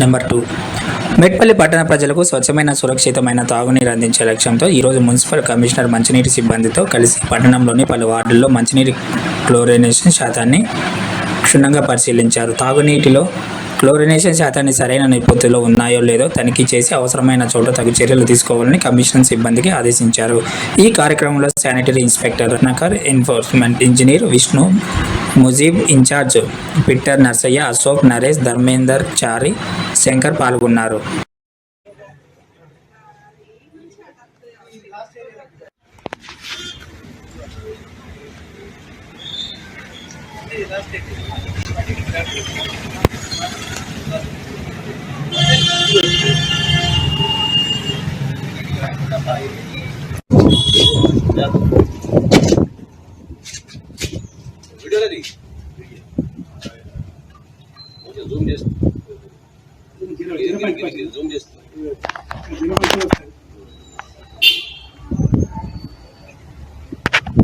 Number two Metpally పట్టణ ప్రజలకు స్వచ్ఛమైన సురక్షితమైన తాగునీరు అందించే లక్ష్యంతో ఈరోజు మున్సిపల్ కమిషనర్ మంచినీటి సిబ్బందితో కలిసి పట్టణంలోని పలు వార్డుల్లో మంచినీటి క్లోరినేషన్ శాతాన్ని క్షుణ్ణంగా పరిశీలించారు. తాగునీటిలో క్లోరినేషన్ శాతాన్ని సరైన నిష్పత్తిలో ఉన్నాయో లేదో తనిఖీ చేసి అవసరమైన చోట తగు చర్యలు తీసుకోవాలని కమిషన్ సిబ్బందికి ఆదేశించారు. ఈ కార్యక్రమంలో sanitary inspector Ratnakar enforcement engineer Vishnu Mujeeb incharge పిట్టర్ Narsaiah Ashok Naresh Dharmender చారి శంకర్ పాల్గొన్నారు వీడియోలది జూమ్ చేస్తా జూమ్ చేస్తా